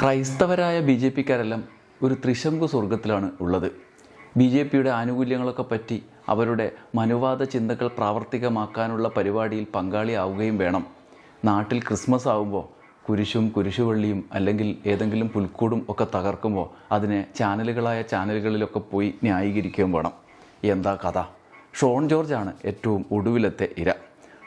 ക്രൈസ്തവരായ B J പിക്കാരെല്ലാം ഒരു ത്രിശങ്കു സ്വർഗത്തിലാണ് ഉള്ളത്. ബി ജെ പിയുടെ ആനുകൂല്യങ്ങളൊക്കെ പറ്റി അവരുടെ മനുവാദ ചിന്തകൾ പ്രാവർത്തികമാക്കാനുള്ള പരിപാടിയിൽ പങ്കാളിയാവുകയും വേണം. നാട്ടിൽ ക്രിസ്മസ് ആകുമ്പോൾ കുരിശും കുരിശുവള്ളിയും അല്ലെങ്കിൽ ഏതെങ്കിലും പുൽക്കൂടും ഒക്കെ തകർക്കുമ്പോൾ അതിനെ ചാനലുകളായ ചാനലുകളിലൊക്കെ പോയി ന്യായീകരിക്കുകയും വേണം. എന്താ കഥ? ഷോൺ ജോർജാണ് ഏറ്റവും ഒടുവിലത്തെ ഇര.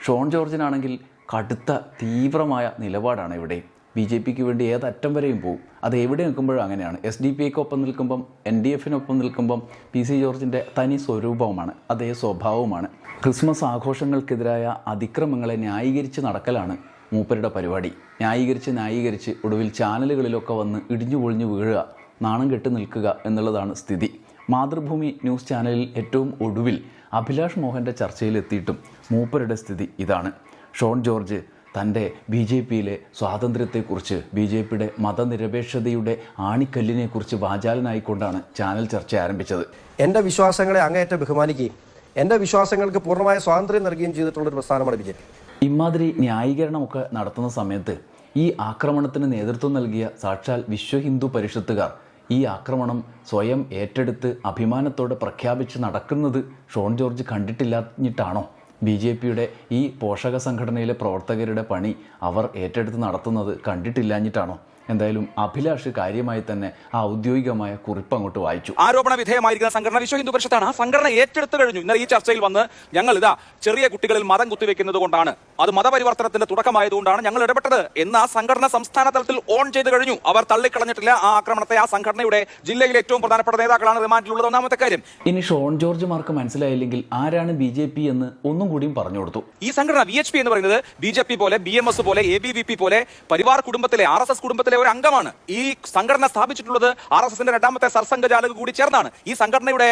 ഷോൺ ജോർജിനാണെങ്കിൽ കടുത്ത തീവ്രമായ നിലപാടാണ് ഇവിടെ. ബി ജെ പിക്ക് വേണ്ടി ഏതറ്റം വരെയും പോകും അത് എവിടെ നിൽക്കുമ്പോഴും അങ്ങനെയാണ്. എസ് ഡി പി ഐക്കൊപ്പം നിൽക്കുമ്പം എൻ ഡി എഫിനൊപ്പം നിൽക്കുമ്പം പി സി ജോർജിന്റെ തനി സ്വരൂപവുമാണ് അതേ സ്വഭാവവുമാണ്. ക്രിസ്മസ് ആഘോഷങ്ങൾക്കെതിരായ അതിക്രമങ്ങളെ ന്യായീകരിച്ച് നടക്കലാണ് മൂപ്പരുടെ പരിപാടി. ന്യായീകരിച്ച് ന്യായീകരിച്ച് ഒടുവിൽ ചാനലുകളിലൊക്കെ വന്ന് ഇടിഞ്ഞു പൊളിഞ്ഞു വീഴുക നാണം കെട്ട് നിൽക്കുക എന്നുള്ളതാണ് സ്ഥിതി. മാതൃഭൂമി ന്യൂസ് ചാനലിൽ ഏറ്റവും ഒടുവിൽ അഭിലാഷ് മോഹന്റെ ചർച്ചയിലെത്തിയിട്ടും മൂപ്പരുടെ സ്ഥിതി ഇതാണ്. ഷോൺ ജോർജ് തന്റെ ബി ജെ പിയിലെ സ്വാതന്ത്ര്യത്തെക്കുറിച്ച് ബി ജെ പിയുടെ മതനിരപേക്ഷതയുടെ ആണിക്കല്ലിനെക്കുറിച്ച് വാചാലനായിക്കൊണ്ടാണ് ചാനൽ ചർച്ച ആരംഭിച്ചത്. എന്റെ വിശ്വാസങ്ങളെ അങ്ങേയറ്റം ബഹുമാനിക്കുകയും എന്റെ വിശ്വാസങ്ങൾക്ക് പൂർണമായ സ്വാതന്ത്ര്യം നൽകുകയും ചെയ്തിട്ടുള്ളൊരു പ്രസ്ഥാനമാണ് ബി ജെ പി. ഇമാതിരി ന്യായീകരണമൊക്കെ നടത്തുന്ന സമയത്ത് ഈ ആക്രമണത്തിന് നേതൃത്വം നൽകിയ സാക്ഷാൽ വിശ്വ ഹിന്ദു പരിഷത്തുകാർ ഈ ആക്രമണം സ്വയം ഏറ്റെടുത്ത് അഭിമാനത്തോടെ പ്രഖ്യാപിച്ച് നടക്കുന്നത് ഷോൺ ജോർജ് കണ്ടിട്ടില്ലാഞ്ഞിട്ടാണോ? ബി ജെ പിയുടെ ഈ പോഷക സംഘടനയിലെ പ്രവർത്തകരുടെ പണി അവർ ഏറ്റെടുത്ത് നടത്തുന്നത് കണ്ടിട്ടില്ലാഞ്ഞിട്ടാണോ? എന്തായാലും അഭിലാഷ് കാര്യമായി തന്നെ ആ ഔദ്യോഗികമായ കുറിപ്പ് അങ്ങോട്ട് വായിച്ചു. ആരോപണ വിധേയമായിരിക്കുന്ന സംഘടന വിശ്വ ഹിന്ദു പരിഷത്താണ്. ആ സംഘടന ഏറ്റെടുത്തു കഴിഞ്ഞു. ഇന്നലെ ഈ ചർച്ചയിൽ വന്ന് ഞങ്ങൾ ഇതാ ചെറിയ കുട്ടികളിൽ മതം കുത്തിവെക്കുന്നത് കൊണ്ടാണ്. അത് മതപരിവർത്തനത്തിന്റെ തുടക്കമായതുകൊണ്ടാണ് ഞങ്ങൾ ഇടപെട്ടത് എന്ന് ആ സംഘടന സംസ്ഥാന തലത്തിൽ ഓൺ ചെയ്ത് കഴിഞ്ഞു. അവർ തള്ളിക്കളഞ്ഞിട്ടില്ല ആ ആക്രമണത്തെ ആ സംഘടനയുടെ ജില്ലയിലെ ഏറ്റവും പ്രധാനപ്പെട്ട നേതാക്കളാണ് റിമാൻഡിലുള്ളത്. ഒന്നാമത്തെ കാര്യം. ഇനി ഷോൺ ജോർജ് മാർക്ക് മനസ്സിലായില്ലെങ്കിൽ ആരാണ് ബി ജെ പി എന്ന് ഒന്നും കൂടിയും പറഞ്ഞു കൊടുത്തു. ഈ സംഘടന വി എച്ച് പി എന്ന് പറയുന്നത് ബി ജെ പി പോലെ ബി എം എസ് പോലെ A B V P Parivar Parivar കുടുംബത്തിലെ ആർ എസ് എസ് കുടുംബത്തിലെ ഒരു അംഗമാണ്. ഈ സംഘടന സ്ഥാപിച്ചിട്ടുള്ളത് ആർ എസ് എസിന്റെ രണ്ടാമത്തെ സർസംഘചാലക കൂടി ചേർന്നാണ്. ഈ സംഘടനയുടെ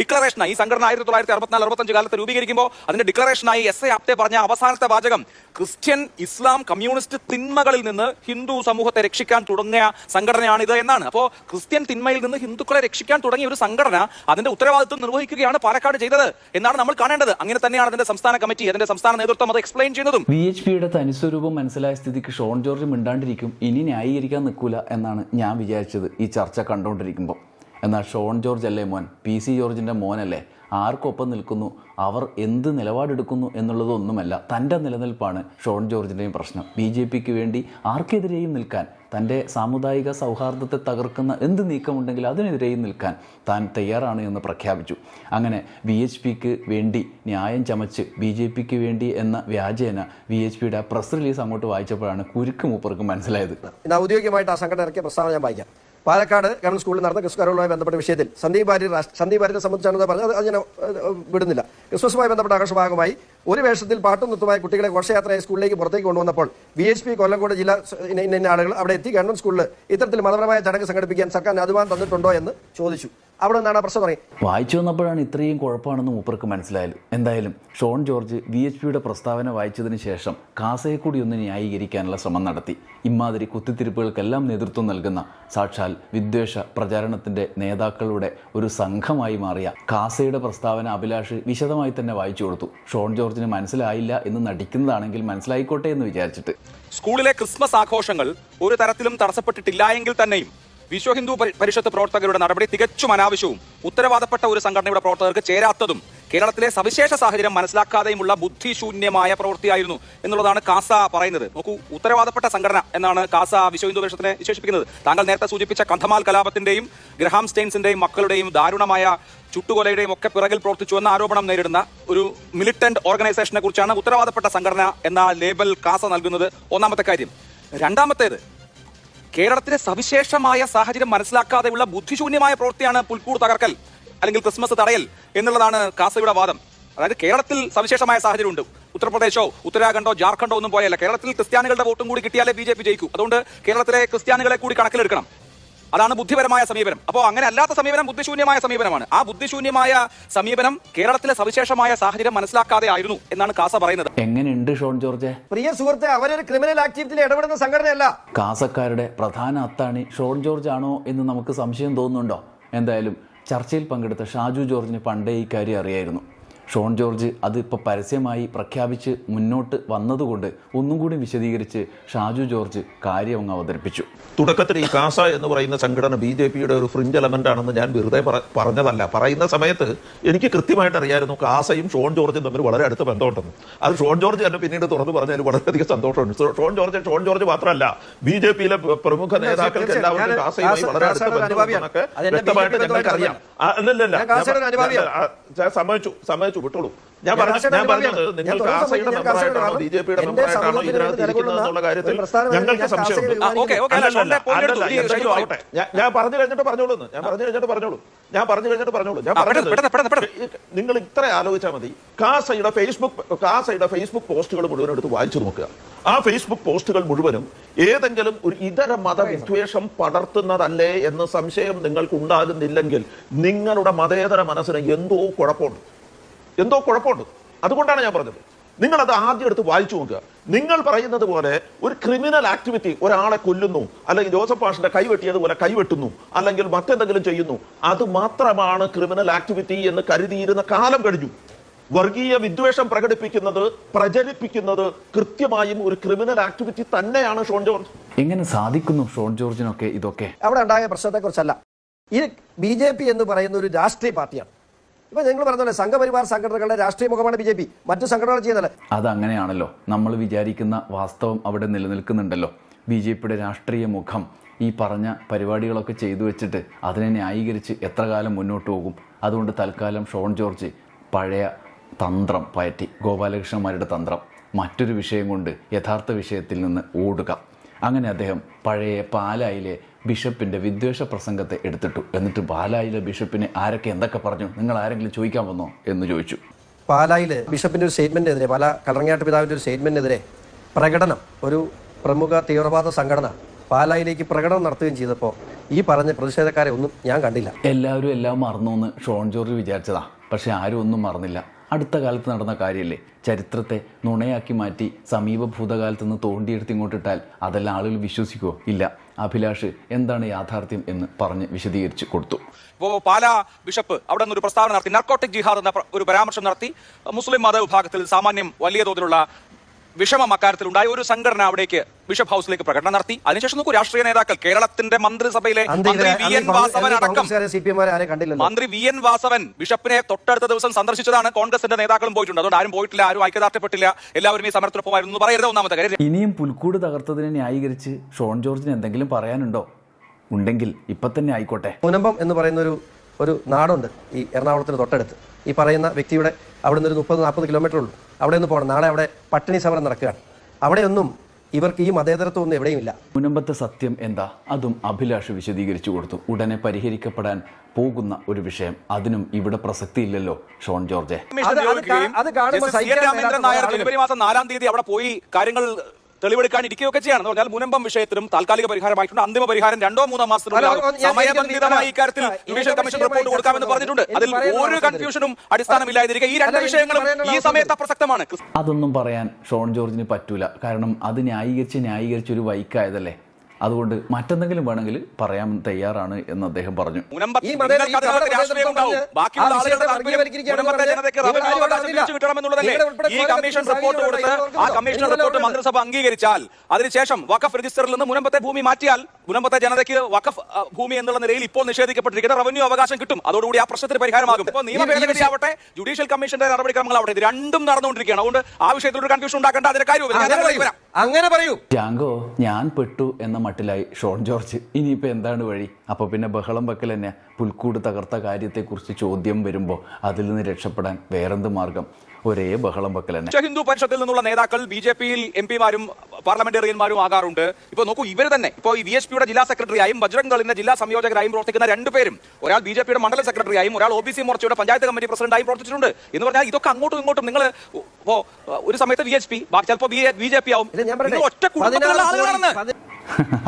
ഡിക്ലറേഷനായി. ഈ സംഘടന ആയിരത്തി തൊള്ളായിരത്തി അറുപത്തിനാല് അറുപത്തഞ്ച് കാലത്ത് രൂപീകരിക്കുമ്പോൾ അതിന്റെ ഡിക്ലറേഷനായി എസ് എ ആപ്തെ പറഞ്ഞ അവസാനത്തെ വാചകം ക്രിസ്ത്യൻ ഇസ്ലാം കമ്മ്യൂണിസ്റ്റ് തിന്മകളിൽ നിന്ന് ഹിന്ദു സമൂഹത്തെ രക്ഷിക്കാൻ തുടങ്ങിയ സംഘടനയാണിത് എന്നാണ്. അപ്പോൾ ക്രിസ്ത്യൻ തിന്മയിൽ നിന്ന് ഹിന്ദുക്കളെ രക്ഷിക്കാൻ തുടങ്ങിയ ഒരു സംഘടന അതിന്റെ ഉത്തരവാദിത്വം നിർവഹിക്കുകയാണ് പാലക്കാട് ചെയ്തത് എന്നാണ് നമ്മൾ കാണേണ്ടത്. അങ്ങനെ തന്നെയാണ് അതിന്റെ സംസ്ഥാന കമ്മിറ്റി അതിന്റെ സംസ്ഥാന നേതൃത്വം അത് എക്സ്പ്ലെയിൻ ചെയ്യുന്നതും. വി എച്ച് പിയുടെ തനിസ്വരൂപം മനസ്സിലായ സ്ഥിതിക്ക് ഷോൺ ജോർജ് മിണ്ടാണ്ടിരിക്കും ഇനി ന്യായീകരിക്കാൻ നിൽക്കൂല എന്നാണ് ഞാൻ വിചാരിച്ചത് ഈ ചർച്ച കണ്ടുകൊണ്ടിരിക്കുമ്പോൾ. എന്നാൽ ഷോൺ ജോർജ് അല്ലേ മോൻ? പി സി ജോർജിന്റെ മോനല്ലേ? ആർക്കൊപ്പം നിൽക്കുന്നു? അവർ എന്ത് നിലപാടെടുക്കുന്നു എന്നുള്ളതൊന്നുമല്ല. തന്റെ നിലനിൽപ്പാണ് ഷോൺ ജോർജിന്റെയും പ്രശ്നം. ബി ജെ പിക്ക് വേണ്ടി ആർക്കെതിരെയും നിൽക്കാൻ തന്റെ സാമുദായിക സൗഹാർദ്ദത്തെ തകർക്കുന്ന എന്ത് നീക്കമുണ്ടെങ്കിലും അതിനെതിരെയും നിൽക്കാൻ താൻ തയ്യാറാണ് എന്ന് പ്രഖ്യാപിച്ചു. അങ്ങനെ വി എച്ച് പിക്ക് വേണ്ടി ന്യായം ചമച്ച് ബി ജെ പിക്ക് വേണ്ടി എന്ന വ്യാജേന വി എച്ച് പിയുടെ പ്രസ് റിലീസ് അങ്ങോട്ട് വായിച്ചപ്പോഴാണ് കുരുക്ക് മൂപ്പർക്ക് മനസ്സിലായത്. ഔദ്യോഗികമായിട്ട് ആ സംഘടന ഇറക്കിയ പ്രസ്താവന ഞാൻ വായിക്കാം. പാലക്കാട് ഗവൺമെന്റ് സ്കൂളിൽ നടന്ന ക്രിസ്മസ് കരോളുമായി ബന്ധപ്പെട്ട വിഷയത്തിൽ സന്ദീപ് ഭാര്യ സന്ദീപ് ഭാര്യനെ സംബന്ധിച്ചാണ് പറഞ്ഞത് അത് ഞാൻ വിടുന്നില്ല. ക്രിസ്മസുമായി ബന്ധപ്പെട്ട ആഘോഷ ഭാഗമായി ഒരു വേഷത്തിൽ പാട്ടും നൃത്തമായി കുട്ടികളെ ഘോഷയാത്രയായി സ്കൂളിലേക്ക് പുറത്തേക്ക് കൊണ്ടുവന്നപ്പോൾ വി എച്ച് പി കൊല്ലംകോട് ജില്ലാ ഇന്ന ആളുകൾ അവിടെ എത്തി ഗവൺമെന്റ് സ്കൂളിൽ ഇത്തരത്തിൽ മതപരമായ ചടങ്ങ് സംഘടിപ്പിക്കാൻ സർക്കാർ അനുവാദം തന്നിട്ടുണ്ടോ എന്ന് ചോദിച്ചു. അവിടെ നിന്നാണ് ആ പ്രശ്നം തുടങ്ങി വായിച്ചു വന്നപ്പോഴാണ് ഇത്രയും കുഴപ്പമാണെന്ന് മൂപ്പർക്ക് മനസ്സിലായത്. എന്തായാലും ഷോൺ ജോർജ് വി എച്ച് പിയുടെ പ്രസ്താവന വായിച്ചതിന് ശേഷം കാസയെ കൂടി ഒന്ന് ന്യായീകരിക്കാനുള്ള ശ്രമം നടത്തി. ഇമാതിരി കുത്തിത്തിരിപ്പുകൾക്കെല്ലാം നേതൃത്വം നൽകുന്ന സാക്ഷാൽ വിദ്വേഷ പ്രചാരണത്തിന്റെ നേതാക്കളുടെ ഒരു സംഘമായി മാറിയ കാസയുടെ പ്രസ്താവന അഭിലാഷ് വിശദമായി തന്നെ വായിച്ചു കൊടുത്തു. ഷോൺ ജോർജിന് മനസ്സിലായില്ല എന്ന് നടിക്കുന്നതാണെങ്കിൽ മനസ്സിലായിക്കോട്ടെ എന്ന് വിചാരിച്ചിട്ട്. സ്കൂളിലെ ക്രിസ്മസ് ആഘോഷങ്ങൾ ഒരു തരത്തിലും തടസ്സപ്പെട്ടിട്ടില്ല എങ്കിൽ തന്നെയും വിശ്വ ഹിന്ദു പരിഷത്ത് പ്രവർത്തകരുടെ നടപടി തികച്ചും അനാവശ്യവും. ഉത്തരവാദപ്പെട്ട ഒരു സംഘടനയുടെ പ്രവർത്തകർക്ക് ചേരാത്തതും കേരളത്തിലെ സവിശേഷ സാഹചര്യം മനസ്സിലാക്കാതെയുമുള്ള ബുദ്ധിശൂന്യമായ പ്രവൃത്തിയായിരുന്നു എന്നുള്ളതാണ് കാസ പറയുന്നത്. നോക്കൂ ഉത്തരവാദപ്പെട്ട സംഘടന എന്നാണ് കാസ വിശ്വ ഹിന്ദു പരിഷത്തിനെ വിശേഷിപ്പിക്കുന്നത്. താങ്കൾ നേരത്തെ സൂചിപ്പിച്ച കന്ധമാൽ കലാപത്തിന്റെയും ഗ്രഹാം സ്റ്റെയിൻസിന്റെയും മക്കളുടെയും ദാരുണമായ ചുട്ടുകൊലയുടെയും ഒക്കെ പിറകിൽ പ്രവർത്തിച്ചു എന്ന ആരോപണം നേരിടുന്ന ഒരു മിലിറ്റന്റ് ഓർഗനൈസേഷനെ കുറിച്ചാണ് ഉത്തരവാദപ്പെട്ട സംഘടന എന്ന ലേബൽ കാസ നൽകുന്നത്. ഒന്നാമത്തെ കാര്യം. രണ്ടാമത്തേത് കേരളത്തിലെ സവിശേഷമായ സാഹചര്യം മനസ്സിലാക്കാതെയുള്ള ബുദ്ധിശൂന്യമായ പ്രവൃത്തിയാണ് പുൽക്കൂട് തകർക്കൽ അല്ലെങ്കിൽ ക്രിസ്മസ് തടയൽ എന്നുള്ളതാണ് കാസയുടെ വാദം. അതായത് കേരളത്തിൽ സവിശേഷമായ സാഹചര്യം ഉണ്ട് ഉത്തർപ്രദേശോ ഉത്തരാഖണ്ഡോ ജാർഖണ്ഡോ ഒന്നും പോയല്ല കേരളത്തിൽ ക്രിസ്ത്യാനികളുടെ വോട്ടും കൂടി കിട്ടിയാലേ ബി ജെ പി ജയിക്കൂ. അതുകൊണ്ട് കേരളത്തിലെ ക്രിസ്ത്യാനികളെ കൂടി കണക്കിലെടുക്കണം. അതാണ് ബുദ്ധിപരമായ സമീപനം. അപ്പോൾ അങ്ങനെ അല്ലാത്ത സമീപനം ബുദ്ധിശൂന്യമായ സമീപനമാണ്. ആ ബുദ്ധിശൂന്യമായ സമീപനം കേരളത്തിലെ സവിശേഷമായ സാഹചര്യം മനസ്സിലാക്കാതെ ആയിരുന്നു എന്നാണ് കാസ പറയുന്നത്. എങ്ങനെയുണ്ട് ഷോൺ ജോർജ്? പ്രിയ സുഹൃത്തെ അവരൊരു ക്രിമിനൽ ആക്ടിവിറ്റിയിൽ ഇടപെടുന്ന സംഘടനയല്ല. കാസക്കാരുടെ പ്രധാന അത്താണി ഷോൺ ജോർജ് ആണോ എന്ന് നമുക്ക് സംശയം തോന്നുന്നുണ്ടോ? എന്തായാലും ചർച്ചയിൽ പങ്കെടുത്ത ഷാജു ജോർജിന് പണ്ടേ ഈ കാര്യം അറിയായിരുന്നു. ഷോൺ ജോർജ് അത് ഇപ്പോൾ പരസ്യമായി പ്രഖ്യാപിച്ച് മുന്നോട്ട് വന്നതുകൊണ്ട് ഒന്നും കൂടി വിശദീകരിച്ച് ഷാജു ജോർജ് കാര്യം അങ്ങ് അവതരിപ്പിച്ചു. തുടക്കത്തിൽ ഈ കാസ എന്ന് പറയുന്ന സംഘടന ബി ജെ പിയുടെ ഒരു ഫ്രിഞ്ച് എലമെന്റ് ആണെന്ന് ഞാൻ വെറുതെ പറ- പറഞ്ഞതല്ല. പറയുന്ന സമയത്ത് എനിക്ക് കൃത്യമായിട്ട് അറിയായിരുന്നു കാസയും ഷോൺ ജോർജും തമ്മിൽ വളരെ അടുത്ത ബന്ധമുണ്ടെന്ന്. അത് ഷോൺ ജോർജ് തന്നെ പിന്നീട് തുറന്നു പറഞ്ഞതിൽ വളരെയധികം സന്തോഷമുണ്ട്. ഷോൺ ജോർജ് ഷോൺ ജോർജ് മാത്രമല്ല ബി ജെ പിയിലെ പ്രമുഖ നേതാക്കൾക്ക് എല്ലാവർക്കും കാസയുമായി വളരെ അടുത്ത ബന്ധമുണ്ടെന്നൊക്കെ വ്യക്തമായിട്ട് ഞങ്ങൾക്ക് അറിയാം അല്ലല്ല ഞാൻ സമ്മതിച്ചു. സമ്മതിച്ചു വിട്ടോളൂ ഞാൻ പറഞ്ഞു ഞാൻ പറഞ്ഞത്. നിങ്ങൾ കാസയുടെ മെമ്പറായിട്ടാണോ ബി ജെ പിയുടെ മെമ്പറായിട്ടാണോ ഇതിനകത്ത് ഇരിക്കുന്നത് എന്നുള്ള കാര്യത്തിൽ ഞങ്ങൾക്ക് സംശയമുണ്ട്. അല്ലല്ല, ആവട്ടെ. ഞാൻ- പറഞ്ഞു കഴിഞ്ഞിട്ട് പറഞ്ഞോളൂ ഞാൻ പറഞ്ഞു കഴിഞ്ഞിട്ട് പറഞ്ഞോളൂ. ഞാൻ പറഞ്ഞു കഴിഞ്ഞിട്ട് പറഞ്ഞോളൂ. ഞാൻ പറഞ്ഞത് നിങ്ങൾ ഇത്ര ആലോചിച്ചാൽ മതി. കാസയുടെ ഫേസ്ബുക്ക് കാസയുടെ ഫേസ്ബുക്ക് പോസ്റ്റുകൾ മുഴുവൻ എടുത്ത് വായിച്ചു നോക്കുക. ആ ഫേസ്ബുക്ക് പോസ്റ്റുകൾ മുഴുവനും ഏതെങ്കിലും ഒരു ഇതര മതവിദ്വേഷം പടർത്തുന്നതല്ലേ എന്ന് സംശയം നിങ്ങൾക്ക് ഉണ്ടാകുന്നില്ലെങ്കിൽ നിങ്ങളുടെ മതേതര മനസ്സിന് എന്തോ കുഴപ്പമുണ്ട്. എന്തോ കുഴപ്പമുണ്ട്. അതുകൊണ്ടാണ് ഞാൻ പറഞ്ഞത്. നിങ്ങൾ അത് ആദ്യം എടുത്ത് വായിച്ചു നോക്കുക. നിങ്ങൾ പറയുന്നത് പോലെ ഒരു ക്രിമിനൽ ആക്ടിവിറ്റി ഒരാളെ കൊല്ലുന്നു അല്ലെങ്കിൽ ജോസഫ് പാഷിന്റെ കൈവെട്ടിയതുപോലെ കൈവെട്ടുന്നു അല്ലെങ്കിൽ മറ്റെന്തെങ്കിലും ചെയ്യുന്നു അത് മാത്രമാണ് ക്രിമിനൽ ആക്ടിവിറ്റി എന്ന് കരുതിയിരുന്ന കാലം കഴിഞ്ഞു. വർഗീയ വിദ്വേഷം പ്രകടിപ്പിക്കുന്നത് പ്രചരിപ്പിക്കുന്നത് കൃത്യമായും ഒരു ക്രിമിനൽ ആക്ടിവിറ്റി തന്നെയാണ് ഷോൺ ജോർജ്. എങ്ങനെ സാധിക്കുന്നു ഷോൺ ജോർജിനൊക്കെ ഇതൊക്കെ? അവിടെ ഉണ്ടായ പ്രശ്നത്തെക്കുറിച്ചല്ല. ഈ ബി ജെ പി എന്ന് പറയുന്ന ഒരു രാഷ്ട്രീയ പാർട്ടിയാണ്. ഇപ്പൊ നിങ്ങൾ പറഞ്ഞല്ലോ സംഘപരിവാർ സംഘടനകളുടെ രാഷ്ട്രീയ മുഖമാണ് ബി ജെ പി. മറ്റു സംഘടനകൾ അത് അതങ്ങനെയാണല്ലോ. നമ്മൾ വിചാരിക്കുന്ന വാസ്തവം അവിടെ നിലനിൽക്കുന്നുണ്ടല്ലോ. ബി ജെ പിയുടെ രാഷ്ട്രീയ മുഖം ഈ പറഞ്ഞ പരിപാടികളൊക്കെ ചെയ്തു വെച്ചിട്ട് അതിനെ ന്യായീകരിച്ച് എത്ര കാലം മുന്നോട്ട് പോകും? അതുകൊണ്ട് തൽക്കാലം ഷോൺ ജോർജ് പഴയ തന്ത്രം പയറ്റി ഗോപാലകൃഷ്ണന്മാരുടെ തന്ത്രം. മറ്റൊരു വിഷയം കൊണ്ട് യഥാർത്ഥ വിഷയത്തിൽ നിന്ന് ഓടുക. അങ്ങനെ അദ്ദേഹം പഴയ പാലായിലെ ബിഷപ്പിന്റെ വിദ്വേഷ പ്രസംഗത്തെ എടുത്തിട്ടു. എന്നിട്ട് പാലായിലെ ബിഷപ്പിനെ ആരൊക്കെ എന്തൊക്കെ പറഞ്ഞു? നിങ്ങൾ ആരെങ്കിലും ചോദിക്കാൻ വന്നോ? എന്ന് ചോദിച്ചു. പാലായിലെ ബിഷപ്പിന്റെ ഒരു സ്റ്റേറ്റ്മെന്റിനെതിരെ പാല കടറങ്ങാട്ട് പിതാവിന്റെ ഒരു സ്റ്റേറ്റ്മെന്റിനെതിരെ പ്രകടനം ഒരു പ്രമുഖ തീവ്രവാദ സംഘടന പാലായിലേക്ക് പ്രകടനം നടത്തുകയും ചെയ്തപ്പോൾ ഈ പറഞ്ഞ പ്രതിഷേധക്കാരെ ഒന്നും ഞാൻ കണ്ടില്ല. എല്ലാവരും എല്ലാം മറന്നു എന്ന് ഷോൺ ജോർജ് വിചാരിച്ചതാ. പക്ഷെ ആരും ഒന്നും മറന്നില്ല. അടുത്ത കാലത്ത് നടന്ന കാര്യമല്ലേ ചരിത്രത്തെ നുണയാക്കി മാറ്റി സമീപ ഭൂതകാലത്ത് നിന്ന് തോണ്ടിയെടുത്ത് ഇങ്ങോട്ടിട്ടാൽ അതെല്ലാം ആളുകൾ വിശ്വസിക്കുമോ ഇല്ല. അഭിലാഷ് എന്താണ് യാഥാർത്ഥ്യം എന്ന് പറഞ്ഞ് വിശദീകരിച്ച് കൊടുത്തു. ഇപ്പോൾ പാലാ ബിഷപ്പ് അവിടെ നിന്ന് ഒരു പ്രസ്താവന നടത്തി. നർക്കോട്ടിക് ജിഹാദ് എന്ന ഒരു പരാമർശം നടത്തി. മുസ്ലിം മത വിഭാഗത്തിൽ സാമാന്യം വലിയ തോതിലുള്ള വിഷമം അക്കാര്യത്തിൽ ഉണ്ടായ ഒരു സംഘടന അവിടേക്ക് ബിഷപ്പ് ഹൗസിലേക്ക് പ്രകടനം നടത്തി. അതിനുശേഷം നോക്കൂ രാഷ്ട്രീയ നേതാക്കൾ കേരളത്തിന്റെ മന്ത്രിസഭയിലെ മന്ത്രി വി എൻ വാസവൻ അടക്കം മന്ത്രി വി എൻ വാസവൻ ബിഷപ്പിനെ തൊട്ടടുത്ത ദിവസം സന്ദർശിച്ചതാണ്. കോൺഗ്രസിന്റെ നേതാക്കളും പോയിട്ടുണ്ട്. അതുകൊണ്ട് ആരും പോയിട്ടില്ല ആരും ഐക്യദാർഢ്യപ്പെട്ടില്ല. എല്ലാവരും ഈ സമരത്തിനൊപ്പമായിരുന്നു എന്ന് പറയരുത് ഒന്നാമത്തെ കാര്യം. ഇനിയും പുൽക്കൂട് തകർത്തതിനെ ന്യായീകരിച്ച് ഷോൺ ജോർജിന് എന്തെങ്കിലും പറയാനുണ്ടോ? ഉണ്ടെങ്കിൽ ഇപ്പൊ തന്നെ ആയിക്കോട്ടെ. മുനമ്പം എന്ന് പറയുന്ന ഒരു ഒരു നാടുണ്ട് ഈ എറണാകുളത്തിന് തൊട്ടടുത്ത്. ഈ പറയുന്ന വ്യക്തിയുടെ അവിടെ നിന്ന് ഒരു മുപ്പത് നാൽപ്പത് കിലോമീറ്റർ ഉള്ളൂ. അവിടെ ഒന്ന് പോകണം. നാളെ അവിടെ പട്ടിണി സമരം നടക്കുകയാണ്. അവിടെയൊന്നും ഇവർക്ക് ഈ മതേതരത്വം ഒന്നും എവിടെയും ഇല്ല മുനമ്പത്തെ സത്യം എന്താ? അതും അഭിലാഷ് വിശദീകരിച്ചു കൊടുത്തു. ഉടനെ പരിഹരിക്കപ്പെടാൻ പോകുന്ന ഒരു വിഷയം. അതിനും ഇവിടെ പ്രസക്തിയില്ലല്ലോ ഷോൺ ജോർജെ. അത് കാണുമ്പോൾ നാലാം തീയതി അവിടെ പോയി കാര്യങ്ങൾ തെളിവെടുക്കാൻ ഇരിക്കുകയൊക്കെ ചെയ്യണം എന്ന് പറഞ്ഞാൽ മുനമ്പം വിഷയത്തിലും താൽക്കാലിക പരിഹാരമായിട്ടുണ്ട്. അന്തിമ പരിഹാരം രണ്ടോ മൂന്നോ മാസത്തിനുള്ളിൽ സമയബന്ധിതമായി ഇക്കാര്യത്തിൽ ജുഡീഷ്യൽ കമ്മീഷൻ റിപ്പോർട്ട് കൊടുക്കാമെന്ന് പറഞ്ഞിട്ടുണ്ട്. അതിൽ ഒരു കൺഫ്യൂഷനും അടിസ്ഥാനമില്ലാതിരിക്കുക ഈ രണ്ട് വിഷയങ്ങളും ഈ സമയത്ത് അപ്രസക്തമാണ്. അതൊന്നും പറയാൻ ഷോൺ ജോർജിന് പറ്റൂല. കാരണം അത് ന്യായീകരിച്ച് ന്യായീകരിച്ച് ഒരു വൈക്കായതല്ലേ? അതുകൊണ്ട് മറ്റെന്തെങ്കിലും വേണമെങ്കിൽ പറയാൻ തയ്യാറാണ് എന്ന് അദ്ദേഹം പറഞ്ഞു. ഈ കമ്മീഷൻ റിപ്പോർട്ട് കൊടുത്ത് ആ കമ്മീഷൻ റിപ്പോർട്ട് മന്ത്രിസഭ അംഗീകരിച്ചാൽ അതിനുശേഷം വഖഫ് രജിസ്റ്ററിൽ നിന്ന് മുനമ്പത്തെ ഭൂമി മാറ്റിയാൽ മുനമ്പത്തെ ജനതയ്ക്ക് വഖഫ് ഭൂമി എന്നുള്ള നിലയിൽ ഇപ്പോൾ നിഷേധിക്കപ്പെട്ടിരിക്കുന്ന റവന്യൂ അവകാശം കിട്ടും. അതോടുകൂടി ആ പ്രശ്നത്തിന് പരിഹാരമാകും. ഇപ്പോൾ നിയമ ഭേദഗതി ആവട്ടെ ജുഡീഷ്യൽ കമ്മീഷന്റെ നടപടിക്രമങ്ങളാവട്ടെ ഇത് രണ്ടും നടന്നുകൊണ്ടിരിക്കുകയാണ്. അതുകൊണ്ട് ആ വിഷയത്തിൽ ഒരു കൺഫ്യൂഷൻ ഉണ്ടാക്കേണ്ട അതിന്റെ കാര്യവും അങ്ങനെ പറയൂ. ജാങ്കോ ഞാൻ പെട്ടു എന്ന മട്ടിലായി ഷോൺ ജോർജ്. ഇനിയിപ്പോൾ എന്താണ് വഴി? അപ്പോൾ പിന്നെ ബഹളം വെക്കൽ തന്നെ പുൽക്കൂട് തകർത്ത കാര്യത്തെക്കുറിച്ച് ചോദ്യം വരുമ്പോൾ അതിൽ നിന്ന് രക്ഷപ്പെടാൻ വേറെന്ത് മാർഗം? ഒരേ ബഹളം വെക്കൽ തന്നെ. ഹിന്ദു പരിഷത്തിൽ നിന്നുള്ള നേതാക്കൾ ബി ജെ പിയിൽ എം പിമാരും പാർലമെന്റേറിയന്മാരും ആകാറുണ്ട്. ഇപ്പോൾ നോക്കൂ ഇവർ തന്നെ. ഇപ്പോൾ ഈ വി എസ് പിയുടെ ജില്ലാ സെക്രട്ടറിയായും ബജ്രംഗ് ദളിന്റെ ജില്ലാ സംയോജകരായും പ്രവർത്തിക്കുന്ന രണ്ടുപേരും ഒരാൾ ബി ജെ പിയുടെ മണ്ഡല സെക്രട്ടറിയായും ഒരാൾ ഒ ബി സി മോർച്ചയുടെ പഞ്ചായത്ത് കമ്മിറ്റി പ്രസിഡന്റായും പ്രവർത്തിച്ചിട്ടുണ്ട്. എന്ന് പറഞ്ഞാൽ ഇതൊക്കെ അങ്ങോട്ടും ഇങ്ങോട്ടും നിങ്ങൾ ഇപ്പോ ഒരു സമയത്ത് വി എച്ച് പി ചിലപ്പോൾ ബി ജെ പി ആവും. ഒറ്റ കുടുംബത്തിലുള്ള ആളുകളാണെന്ന്.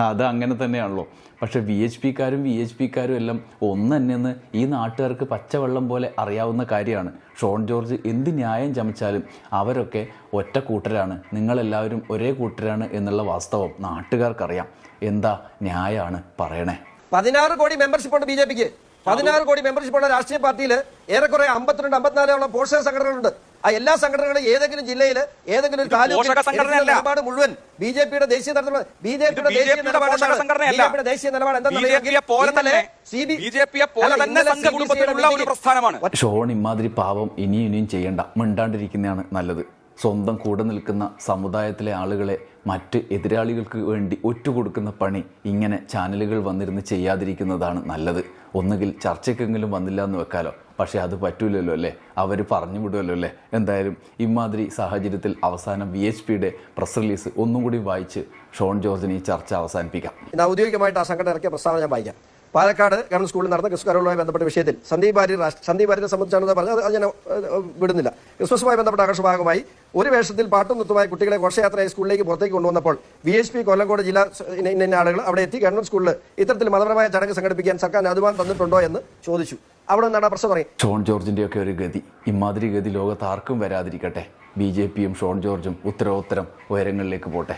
അത് അങ്ങനെ തന്നെയാണല്ലോ. പക്ഷെ വി എച്ച് പിക്കാരും വി എച്ച് പിക്കാരും എല്ലാം ഒന്ന് തന്നെയെന്ന് ഈ നാട്ടുകാർക്ക് പച്ചവെള്ളം പോലെ അറിയാവുന്ന കാര്യമാണ്. ഷോൺ ജോർജ് എന്ത് ന്യായം ചമച്ചാലും അവരൊക്കെ ഒറ്റ കൂട്ടരാണ്. നിങ്ങളെല്ലാവരും ഒരേ കൂട്ടരാണ് എന്നുള്ള വാസ്തവം നാട്ടുകാർക്കറിയാം. എന്താ ന്യായമാണ് പറയണേ? പതിനാറ് കോടി മെമ്പർഷിപ്പ് ഉണ്ട് ബി ജെ പിക്ക് പതിനാറ് കോടി മെമ്പർഷിപ്പ് ഉള്ള രാഷ്ട്രീയ പാർട്ടിയിൽ ഏറെക്കുറെ അമ്പത്തിരണ്ട് അമ്പത്തിനാലോളം പോഷക സംഘടനകളുണ്ട്. ആ എല്ലാ സംഘടനകളും ഏതെങ്കിലും ജില്ലയിൽ ഏതെങ്കിലും ഒരു താലൂക്കിൽ നിലപാട് മുഴുവൻ ബി ജെ പിയുടെ ദേശീയ തലത്തിലുള്ള ബി ജെ പിയുടെ ദേശീയ ദേശീയ നിലപാട് BJP പോലെ തന്നെ BJP യെ പോലെ തന്നെ സംഘകുടുംബത്തിലുള്ള ഒരു പ്രസ്ഥാനമാണ്. ഷോൺ ഇമാതിരി പാവം ഇനിയും ഇനിയും ചെയ്യണ്ട. മിണ്ടാണ്ടിരിക്കുന്നതാണ് നല്ലത്. സ്വന്തം കൂടെ നിൽക്കുന്ന സമുദായത്തിലെ ആളുകളെ മറ്റ് എതിരാളികൾക്ക് വേണ്ടി ഒറ്റുകൊടുക്കുന്ന പണി ഇങ്ങനെ ചാനലുകൾ വന്നിരുന്ന് ചെയ്യാതിരിക്കുന്നതാണ് നല്ലത്. ഒന്നുകിൽ ചർച്ചയ്ക്കെങ്കിലും വന്നില്ല എന്ന് വെക്കാലോ. പക്ഷേ അത് പറ്റൂലല്ലോ അല്ലേ? അവർ പറഞ്ഞു വിടുമല്ലോ അല്ലേ? എന്തായാലും ഇമാതിരി സാഹചര്യത്തിൽ അവസാനം വി എച്ച് പിയുടെ പ്രസ് റിലീസ് ഒന്നും കൂടി വായിച്ച് ഷോൺ ജോർജിന് ഈ ചർച്ച അവസാനിപ്പിക്കാം. ഇന്ന് ഔദ്യോഗികമായിട്ട് ആ സംഘടന ഇറക്കിയ പ്രസ്താവന ഞാൻ വായിക്കാം. പാലക്കാട് ഗവൺമെന്റ് സ്കൂളിൽ നടന്ന ക്രിസ്തുകാരുമായി ബന്ധപ്പെട്ട വിഷയത്തിൽ സന്ദീപ് ഭാര്യ സന്ദീപ് വാര്യരെ സംബന്ധിച്ചാണ് പറഞ്ഞത് അത് ഞാൻ വിടുന്നില്ല. ക്രിസ്മസുമായി ബന്ധപ്പെട്ട ആഘോഷ ഭാഗമായി ഒരു വേഷത്തിൽ പാട്ടും നൃത്തമായി കുട്ടികളെ ഘോഷയാത്രയായി സ്കൂളിലേക്ക് പുറത്തേക്ക് കൊണ്ടുവന്നപ്പോൾ വി എച്ച് പി കൊല്ലങ്കോട് ജില്ലാ ഇന്ന ആളുകൾ അവിടെ എത്തി ഗവൺമെന്റ് സ്കൂളിൽ ഇത്തരത്തിൽ മതപരമായ ചടങ്ങ് സംഘടിപ്പിക്കാൻ സർക്കാർ അനുവാദം തന്നിട്ടുണ്ടോ എന്ന് ചോദിച്ചു. അവിടെ നിന്നാണ് പ്രശ്നം പറയും ഷോൺ ജോർജിന്റെ ഒക്കെ ഒരു ഗതി. ഇമാതിരി ഗതി ലോകത്ത് ആർക്കും വരാതിരിക്കട്ടെ. ബി ജെ പിയും ഷോൺ ജോർജും ഉത്തരോത്തരം ഉയരങ്ങളിലേക്ക് പോട്ടെ.